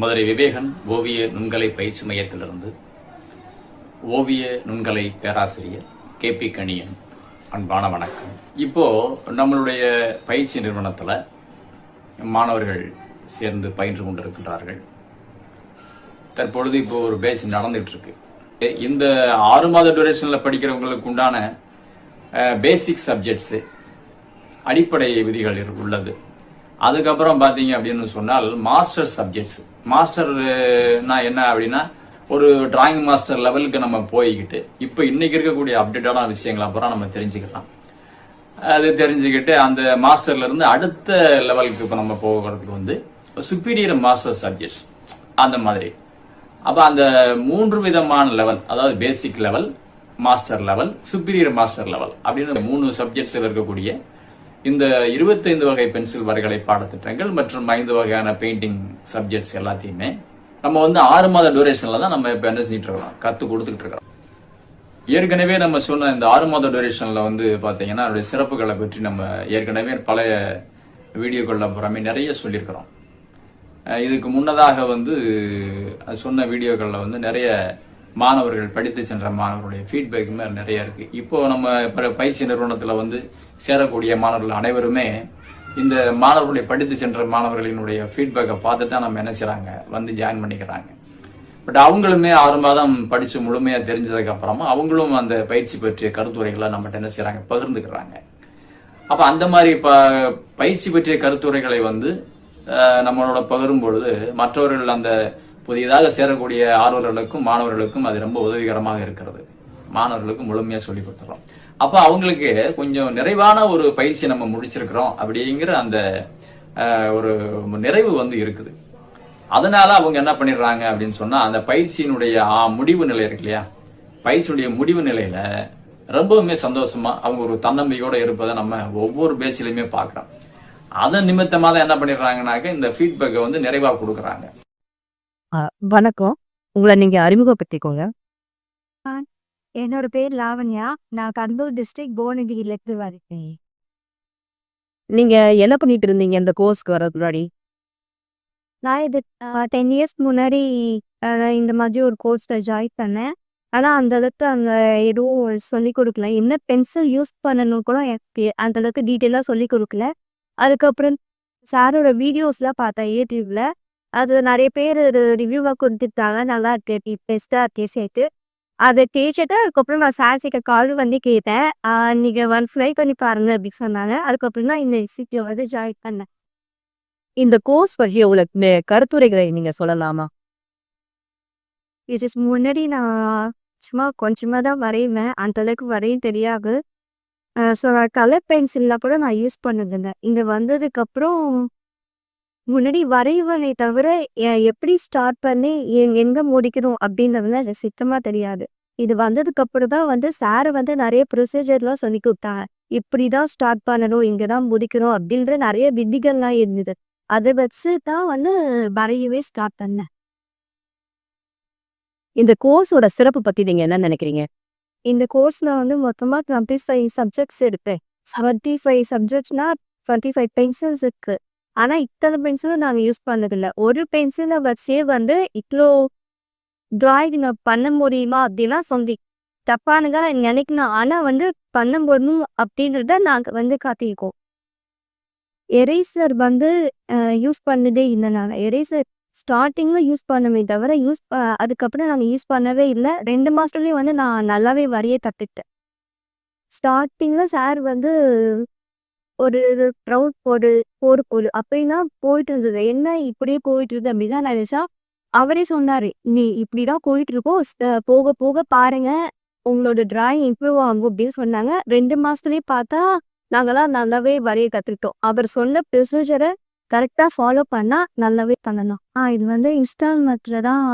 மதுரை விவேகன் ஓவிய நுண்கலை பயிற்சி மையத்திலிருந்து ஓவிய நுண்கலை பேராசிரியர் கே பி கணியன். அன்பான வணக்கம். இப்போ நம்மளுடைய பயிற்சி நிறுவனத்தில் மாணவர்கள் சேர்ந்து பயின்று கொண்டிருக்கின்றார்கள். தற்பொழுது இப்போ ஒரு பேச்சு நடந்துட்டு இருக்கு இந்த ஆறு மாத டியூரேஷன்ல படிக்கிறவங்களுக்கு உண்டான பேசிக் சப்ஜெக்ட்ஸ் அடிப்படை விதிகள் உள்ளது. அதுக்கப்புறம் பாத்தீங்க அப்படின்னு சொன்னால் மாஸ்டர் சப்ஜெக்ட்ஸ் மாஸ்டர் என்ன அப்படின்னா ஒரு டிராயிங் மாஸ்டர் லெவலுக்கு நம்ம போய்கிட்டு இப்போ இன்னைக்கு இருக்கக்கூடிய அப்டேட்டான விஷயங்களை அப்புறம் நம்ம தெரிஞ்சுக்கலாம். அது தெரிஞ்சுக்கிட்டு அந்த மாஸ்டர்ல இருந்து அடுத்த லெவலுக்கு இப்போ நம்ம போகிறதுக்கு வந்து சுப்பீரியர் மாஸ்டர் சப்ஜெக்ட்ஸ் அந்த மாதிரி. அப்ப அந்த மூன்று விதமான லெவல் அதாவது basic level master level superior master level அப்படின்னு மூணு சப்ஜெக்ட்ஸ் இருக்கக்கூடிய இந்த 25 வகை பென்சில் வரைகலை பாடத்திட்டங்கள் மற்றும் ஐந்து வகையான பெயிண்டிங் சப்ஜெக்ட்ஸ் எல்லாத்தையுமே நம்ம வந்து ஆறு மாத டூரேஷன்ல தான் நம்ம இப்போ என்ன செஞ்சுட்டு இருக்கோம்? கத்து கொடுத்துட்டு இருக்கிறோம் ஏற்கனவே நம்ம சொன்ன இந்த ஆறு மாத டூரேஷன்ல வந்து பாத்தீங்கன்னா அதோடைய சிறப்புகளை பற்றி நம்ம ஏற்கனவே பழைய வீடியோக்கள்ல புறமே நிறைய சொல்லியிருக்கிறோம். இதுக்கு முன்னதாக வந்து அது சொன்ன வீடியோக்கள்ல வந்து நிறைய மாணவர்கள் படித்து சென்ற மாணவர்களுடைய ஃபீட்பேக்குமே நிறைய இருக்கு. இப்போ நம்ம பயிற்சி நிறுவனத்துல வந்து சேரக்கூடிய மாணவர்கள் அனைவருமே இந்த மாணவர்களை படித்து சென்ற மாணவர்களினுடைய ஃபீட்பேக்கை பார்த்துட்டு தான் நம்ம என்ன செய்கிறாங்க வந்து ஜாயின் பண்ணிக்கிறாங்க. பட் அவங்களுமே ஆறு மாதம் படித்து முழுமையாக தெரிஞ்சதுக்கு அப்புறமா அவங்களும் அந்த பயிற்சி பற்றிய கருத்துரைகளை நம்மகிட்ட என்ன செய்கிறாங்க பகிர்ந்துக்கிறாங்க. அப்போ அந்த மாதிரி ப பயிற்சி பற்றிய கருத்துரைகளை வந்து நம்மளோட பகிரும் பொழுது மற்றவர்கள் அந்த புதியதாக சேரக்கூடிய ஆர்வலர்களுக்கும் மாணவர்களுக்கும் அது ரொம்ப உதவிகரமாக இருக்கிறது. மாணவர்களுக்கு முழுமையா சொல்லி கொடுத்துறோம். அப்ப அவங்களுக்கு கொஞ்சம் நிறைவான ஒரு பயிற்சி நம்ம முடிச்சிருக்கிறோம் அப்படிங்கிற அந்த ஒரு நிறைவு வந்து இருக்குது. அதனால அவங்க என்ன பண்ணிடுறாங்க அப்படின்னு சொன்னா அந்த பயிற்சியினுடைய முடிவு நிலை இருக்கு இல்லையா? பயிற்சியுடைய முடிவு நிலையில ரொம்பவுமே சந்தோஷமா அவங்க ஒரு தன்னம்பிக்கையோட இருப்பதை நம்ம ஒவ்வொரு பேச்சிலையுமே பார்க்கிறோம். அதன் நிமித்தமா தான் என்ன பண்ணிடுறாங்கனாக்க இந்த ஃபீட்பேக்கை வந்து நிறைவா கொடுக்குறாங்க. வணக்கம். உங்களை நீங்க அறிமுகப்படுத்திக்கோங்க. என்னோட பேர் லாவண்யா. நான் கடலூர் டிஸ்ட்ரிக்ட் புவனகிரியிலேருந்து வரேன் நீங்க என்ன பண்ணிட்டு இருந்தீங்க இந்த கோர்ஸ்க்கு வரதுக்கு முன்னாடி? நான் இது டென் இயர்ஸ் முன்னாடி அஹ், இந்த மாதிரி ஒரு கோர்ஸில் ஜாயின் பண்ணேன். ஆனால் அந்த அளவுக்கு அங்கே எதுவும் சொல்லிக் கொடுக்கல. என்ன பென்சில் யூஸ் பண்ணணும் கூட எனக்கு அந்த அளவுக்கு டீட்டெயிலாக சொல்லிக் கொடுக்கல. அதுக்கப்புறம் சாரோட வீடியோஸ்லாம் பார்த்தேன் யூடியூப்ல அது நிறைய பேர் ரிவ்யூவாக கொடுத்துட்டாங்க. நல்லா இருக்கு. பெஸ்ட்டாக இருக்கே சேர்த்து. அதை கேட்டுட்டு அதுக்கப்புறம் நான் கிட்ட கால் வந்து கேட்டேன். ஆஹ் நீங்க ஒன் ஃப்ரை பண்ணி பாருங்க அப்படின்னு சொன்னாங்க. அதுக்கப்புறம் தான் இந்த இன்ஸ்டியூட் வந்து ஜாயின் பண்ணேன். இந்த கோர்ஸ் பற்றிய உங்களுக்கு கருத்துரைகளை நீங்க சொல்லலாமா? இது முன்னாடி நான் சும்மா கொஞ்சமாக தான் வரைவேன். அந்த அளவுக்கு வரைய தெரியாது. ஸோ கலர் பென்சில்லாம் கூட நான் யூஸ் பண்ணதில்லை. இங்கே வந்ததுக்கப்புறம் முன்னாடி வரைவனை தவிர எப்படி ஸ்டார்ட் பண்ணி எங்க முடிக்கணும் அப்படின்றதுல எனக்கு சுத்தமாக தெரியாது. இது வந்ததுக்கு அப்புறம் தான் வந்து சார் வந்து நிறைய ப்ரொசீஜர்லாம் சொல்லி கொடுத்தாங்க. இப்படி தான் ஸ்டார்ட் பண்ணணும் இங்கே தான் முடிக்கணும் அப்படின்ற நிறைய விதிகள்லாம் இருந்தது. அதை வச்சு தான் வந்து வரையவே ஸ்டார்ட் பண்ணேன். இந்த கோர்ஸோட சிறப்பு பத்தி நீங்க என்ன நினைக்கிறீங்க? இந்த கோர்ஸ்ல வந்து மொத்தமா டுவெண்ட்டி ஃபைவ் சப்ஜெக்ட்ஸ் இருக்கு செவன்ட்டி ஃபைவ் சப்ஜெக்ட்ஸ்னா டுவெண்ட்டி ஃபைவ் பென்சில்ஸ் இருக்கு. ஆனா இத்தனை பென்சிலும் நாங்க யூஸ் பண்ணதில்ல. ஒரு பென்சிலை வச்சே வந்து இவ்வளோ டிராயிங் பண்ண முடியுமா அப்படின்னா சொல்லி தப்பானுங்க நினைக்கணும். ஆனா வந்து பண்ண முடியும் அப்படின்றத நாங்க வந்து காத்திருக்கோம் எரேசர் வந்து யூஸ் பண்ணதே இல்லை நாங்கள் எரேசர் ஸ்டார்டிங்ல யூஸ் பண்ணவே தவிர யூஸ் அதுக்கப்புறம் நாங்கள் யூஸ் பண்ணவே இல்லை. ரெண்டு மாசத்துலயும் வந்து நான் நல்லாவே வரைய கற்றுக்கிட்டேன் ஸ்டார்டிங்ல சார் வந்து ஒரு ரவுண்ட் போடு போர் போடு. அப்படின்னா போயிட்டு இருந்தது. என்ன இப்படியே போயிட்டு இருந்தது அப்படிதான் நான் நினைச்சா அவரே சொன்னாரு நீ இப்படிதான் போயிட்டு இருக்கோம் போக போக பாருங்க. உங்களோட டிராயிங் இம்ப்ரூவ் ஆகும் அப்படின்னு சொன்னாங்க. ரெண்டு மாசத்துலயே பார்த்தா நாங்கெல்லாம் நல்லாவே வரைய கத்துக்கிட்டோம். அவர் சொன்ன ப்ரொசீஜரை கரெக்டாக ஃபாலோ பண்ணா நல்லாவே பண்ணலாம். ஆ இது வந்து இன்ஸ்டால்மெண்ட்ல தான்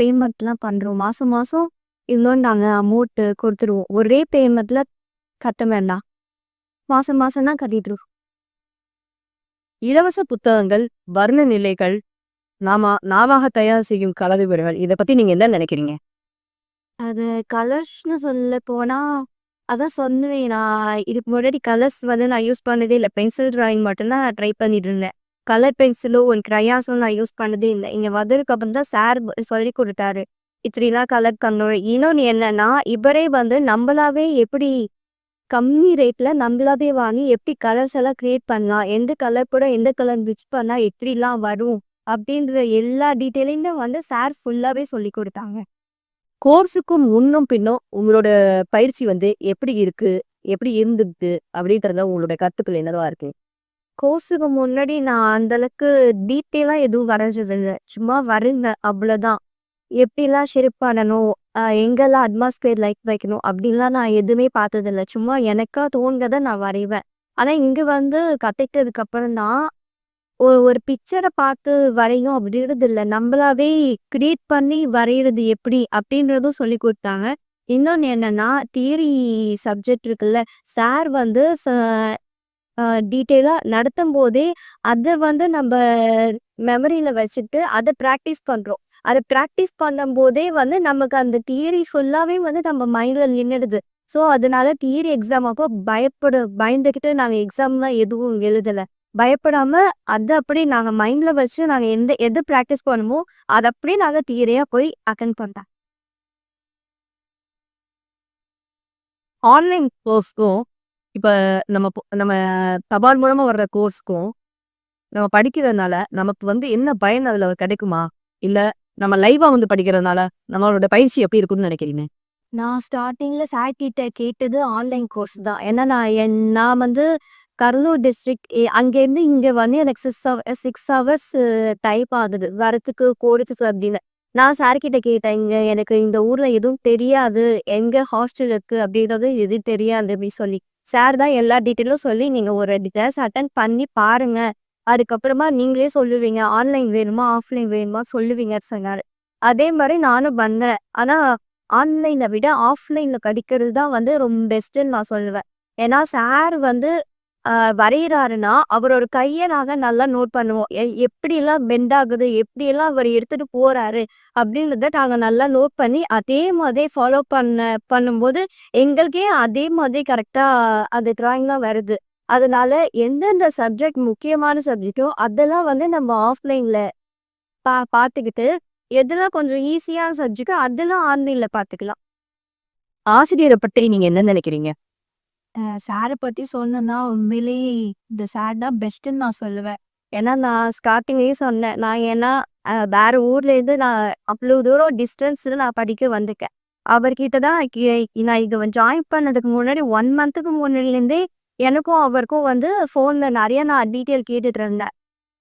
பேமெண்ட்லாம் பண்றோம். மாசம் மாசம் இன்னொன்று நாங்கள் அமௌண்ட்டு கொடுத்துருவோம். ஒரே பேமெண்ட்ல கட்ட வேண்டாம். மாசம் மாசம் தான் கட்டிட்டு இருக்கோம். இலவச புத்தகங்கள் வர்ண நிலைகள் நாம நாமாக தயார் செய்யும் கலதுவர்கள் இதை பத்தி நீங்க என்ன நினைக்கிறீங்க? அது கலர்ஸ்னு சொல்ல போனா அதான் சொன்னேன் நான் இதுக்கு முன்னாடி கலர்ஸ் வந்து நான் யூஸ் பண்ணதே இல்லை. பென்சில் டிராயிங் மட்டும்தான் நான் ட்ரை பண்ணிட்டு இருந்தேன். கலர் பென்சிலோ ஒன் க்ரையாஸும் நான் யூஸ் பண்ணதே இல்லை. இங்கே வந்ததுக்கு அப்புறம் தான் சார் சொல்லி கொடுத்தாரு. இப்படிலாம் கலர் கண்ணோட. இன்னொன்று என்னன்னா இவரே வந்து நம்மளாவே எப்படி கம்மி ரேட்ல நம்மளாவே வாங்கி எப்படி கலர்ஸ் எல்லாம் கிரியேட் பண்ணலாம் எந்த கலர் கூட எந்த கலர் மிக்ஸ் பண்ணா எப்படிலாம் வரும் அப்படின்ற எல்லா டீட்டெயிலையும் வந்து சார் ஃபுல்லாவே சொல்லி கொடுத்தாங்க. கோர்ஸுக்கும் முன்னும் பின்னும் உங்களோட பயிற்சி வந்து எப்படி இருக்கு எப்படி இருந்துருக்கு அப்படின்றத உங்களோட கருத்துக்கள் என்னவா இருக்கு? கோர்ஸுக்கு முன்னாடி நான் அந்த அளவுக்கு டீட்டெயிலாக எதுவும் வரைஞ்சது இல்லை சும்மா வரைங்க அவ்வளோதான் எப்படிலாம் ஷேப் பண்ணணும் எங்கெல்லாம் அட்மாஸ்பியர் லைட் வைக்கணும் அப்படின்லாம் நான் எதுவுமே பார்த்ததில்ல. சும்மா எனக்கா தோணுதை நான் வரைவேன். ஆனால் இங்கே வந்து கற்றுக்கிட்டதுக்கு அப்புறம் தான் ஒரு பிக்சரை பார்த்து வரையும் அப்படின்றது இல்லை. நம்மளாவே கிரியேட் பண்ணி வரைகிறது எப்படி அப்படின்றதும் சொல்லி கொடுத்தாங்க. இன்னொன்று என்னன்னா தியரி சப்ஜெக்ட் இருக்குல்ல. சார் வந்து டீட்டெயிலாக நடத்தும் போதே அதை வந்து நம்ம மெமரியில் வச்சுட்டு அதை ப்ராக்டிஸ் பண்ணுறோம் அதை ப்ராக்டிஸ் பண்ணும்போதே வந்து நமக்கு அந்த தியரி ஃபுல்லாகவே வந்து நம்ம மைண்டில் நின்றுடுது ஸோ அதனால தியரி எக்ஸாம் அப்போ பயப்பட பயந்துக்கிட்டு நாங்கள் எக்ஸாம்லாம் எதுவும் எழுதலை. பயப்படாம அதை அப்படியே நாங்கள் மைண்டில் வச்சு நாங்கள் எந்த எது ப்ராக்டிஸ் பண்ணுமோ அதை அப்படியே நாங்கள் தியரியாக போய் அட்டன் பண்ணுறேன் ஆன்லைன் கோர்ஸ்க்கும் இப்போ நம்ம நம்ம தபால் மூலமாக வர்ற கோர்ஸ்க்கும் நம்ம படிக்கிறதுனால நமக்கு வந்து என்ன பயன் அதில் கிடைக்குமா? இல்லை நம்ம லைவாக வந்து படிக்கிறதுனால நம்மளோட பயிற்சி எப்படி இருக்கும்னு நினைக்கிறீங்க? நான் ஸ்டார்டிங்கில் சார் கிட்ட கேட்டது ஆன்லைன் கோர்ஸ் தான். ஏன்னா நான் என் நான் வந்து கரூர் டிஸ்ட்ரிக்ட் அங்கேருந்து இங்கே வந்து எனக்கு six hour six hours type ஆகுது. வரத்துக்கு போகிறதுக்கு அப்படின்னு. நான் சார்கிட்ட கேட்டேன் இங்கே எனக்கு இந்த ஊரில் எதுவும் தெரியாது. எங்கே ஹாஸ்டல் இருக்குது அப்படின்றது எதுவும் தெரியாது அப்படின்னு சொல்லி. சார் தான் எல்லா டீட்டெயிலும் சொல்லி நீங்கள் ஒரு கிளாஸ் அட்டன் பண்ணி பாருங்கள் அதுக்கப்புறமா நீங்களே சொல்லுவீங்க. ஆன்லைன் வேணுமா ஆஃப்லைன் வேணுமா சொல்லுவீங்க சொன்னார். அதே மாதிரி நானும் பண்ணேன் ஆனால் ஆன்லைனை விட ஆஃப்லைனில் கடிக்கிறது தான் வந்து ரொம்ப பெஸ்ட்டுன்னு நான் சொல்லுவேன். ஏன்னா சார் வந்து வரைகிறாருன்னா அவரோட கையை நாங்கள் நல்லா நோட் பண்ணுவோம். எ- எப்படியெல்லாம் பெண்ட் ஆகுது எப்படியெல்லாம் அவர் எடுத்துட்டு போறாரு அப்படின்றத நாங்கள் நல்லா நோட் பண்ணி அதே மாதிரி ஃபாலோ பண்ண பண்ணும்போது எங்களுக்கே அதே மாதிரி கரெக்டாக அந்த டிராயிங்லாம் வருது. அதனால எந்தெந்த சப்ஜெக்ட் முக்கியமான சப்ஜெக்டோ அதெல்லாம் வந்து நம்ம ஆஃப்லைனில் பா பார்த்துக்கிட்டு எதெல்லாம் கொஞ்சம் ஈஸியான சப்ஜெக்டோ அதெல்லாம் ஆன்லைனில் பார்த்துக்கலாம். ஆசிரியரை பற்றி நீங்க என்ன நினைக்கிறீங்க? சாரை பற்றி சொன்னேன்னா உண்மையிலேயே இந்த சார் தான் பெஸ்ட்டுன்னு நான் சொல்லுவேன். ஏன்னா நான் ஸ்டார்டிங்லேயும் சொன்னேன். நான் ஏன்னா அஹ், வேற ஊர்லேருந்து நான் அவ்வளோ தூரம் டிஸ்டன்ஸில் நான் படிக்க வந்திருக்கேன். அவர்கிட்ட தான் நான் இதை ஜாயின் பண்ணதுக்கு முன்னாடி ஒன் மந்த்துக்கு முன்னாடிலேருந்தே எனக்கும் அவருக்கும் வந்து ஃபோனில் நிறைய நான் டீட்டெயில் கேட்டுட்டு இருந்தேன்.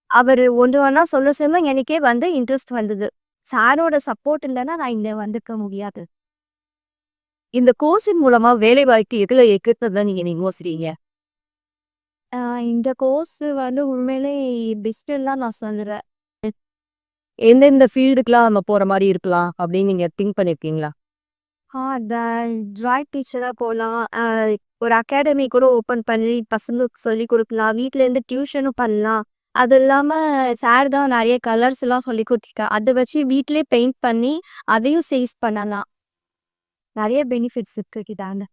அவர் ஒன்று ஒன்றா சொல்ல சொல்ல எனக்கே வந்து இன்ட்ரெஸ்ட் வந்தது. சாரோட சப்போர்ட் இல்லைன்னா நான் இங்கே வந்திருக்க முடியாது. இந்த கோர்ஸின் மூலமா வேலை வாய்ப்பு எதுல இருக்கிறதா நீங்க நீங்க யோசிக்கிறீங்க இந்த கோர்ஸ் வந்து உண்மையிலே பெஸ்ட்டுன்னு தான் நான் சொல்லுறேன் எந்தெந்த ஃபீல்டுக்குலாம் நம்ம போற மாதிரி இருக்கலாம் அப்படின்னு நீங்க திங்க் பண்ணிருக்கீங்களா? ஆ ட்ராயிங் டீச்சராக போகலாம் ஒரு அகாடமி கூட ஓப்பன் பண்ணி பசங்களுக்கு சொல்லி கொடுக்கலாம். வீட்டிலேருந்து டியூஷனும் பண்ணலாம். அது இல்லாமல் சார் தான் நிறைய கலர்ஸ் எல்லாம் சொல்லி கொடுத்துருக்கா அதை வச்சு வீட்டிலே பெயிண்ட் பண்ணி அதையும் சேல்ஸ் பண்ணலாம். நிறைய பெனிஃபிட்ஸ் இருக்கு இதாங்க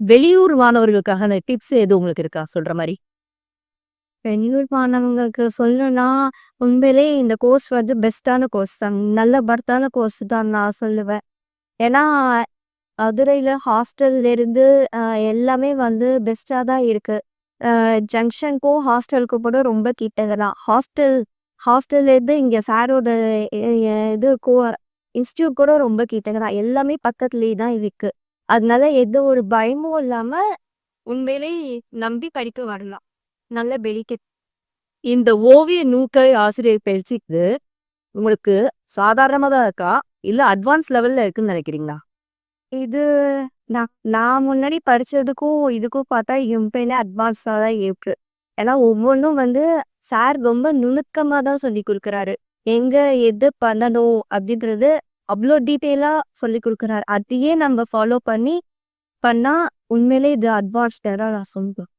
வெளியூர் மாணவர்களுக்காக டிப்ஸ் எது உங்களுக்கு இருக்கா? சொல்ற மாதிரி. வெளியூர் மாணவங்களுக்கு சொல்லணும்னா உண்மையிலே இந்த கோர்ஸ் வந்து பெஸ்ட்டான கோர்ஸ் தான். நல்ல பர்த்தான கோர்ஸ் தான் நான் சொல்லுவேன். ஏன்னா மதுரையில் ஹாஸ்டல்ல இருந்து ஆஹ், எல்லாமே வந்து பெஸ்ட்டாக தான் இருக்கு. ஜங்ஷனுக்கும் ஹாஸ்டலுக்கும் கூட ரொம்ப கிட்டது தான். ஹாஸ்டல் ஹாஸ்டல்லேருந்து இங்கே சாரோட இது கோ இன்ஸ்டியூட் கூட ரொம்ப கிட்டது தான். எல்லாமே பக்கத்துலேயே தான் இருக்கு. அதனால எந்த ஒரு பயமும் இல்லாமல் உண்மையிலே நம்பி படிக்க வரலாம். நல்ல பெனிஃபிட் இந்த ஓவிய நூக்கை ஆசிரியர் பயிற்சிக்கு உங்களுக்கு சாதாரணமா தான் இருக்கா? இல்ல அட்வான்ஸ் லெவல்ல இருக்குன்னு நினைக்கிறீங்களா? இது நான் நான் முன்னாடி படிச்சதுக்கும் இதுக்கும் பார்த்தா எம்பேனே அட்வான்ஸாக தான் இருக்கு. ஏன்னா ஒவ்வொன்றும் வந்து சார் ரொம்ப நுணுக்கமாக தான் சொல்லி கொடுக்குறாரு. எங்க எது பண்ணணும் அப்படின்றது அவ்வளோ டீட்டெயிலாக சொல்லி கொடுக்குறாரு. அதையே நம்ம ஃபாலோ பண்ணி பண்ணால் உண்மையிலே இது அட்வான்ஸ் தான் நான் சொல்லுவேன்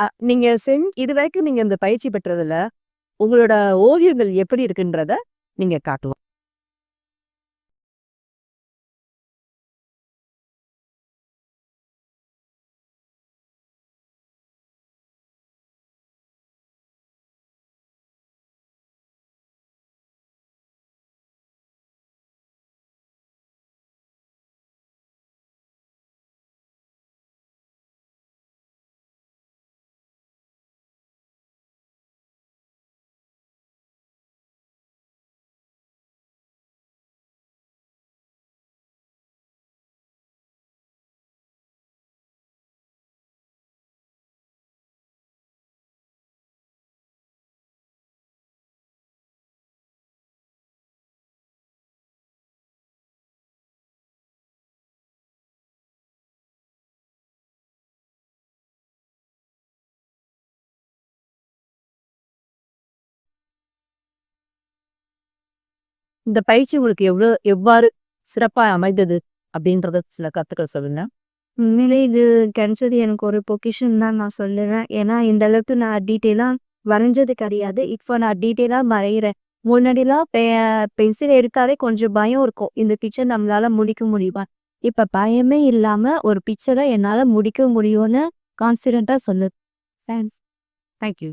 நீங்கள் நீங்க செஞ் இது வரைக்கும் நீங்க இந்த பயிற்சி பெற்றதுல உங்களோட ஓவியங்கள் எப்படி இருக்குன்றத நீங்க காட்டலாம். இந்த பயிற்சி உங்களுக்கு எவ்வளோ எவ்வாறு சிறப்பா அமைந்தது அப்படின்றத சில கருத்துக்கள் சொல்லுங்க. உண்மையிலே இது கிடைச்சது எனக்கு ஒரு பொக்கிஷன் தான் நான் சொல்லுவேன் ஏன்னா இந்த அளவுக்கு நான் டீட்டெயிலாக வரைஞ்சது கிடையாது. இப்போ நான் டீட்டெயிலாக வரைகிறேன் முன்னாடிலாம் பெ பென்சில் எடுத்தாலே கொஞ்சம் பயம் இருக்கும். இந்த பிக்சர் நம்மளால முடிக்க முடியுமா? இப்போ பயமே இல்லாமல் ஒரு பிக்சரை என்னால் முடிக்க முடியும்னு கான்ஃபிடென்ட்டாக சொல்லு. Thanks thank you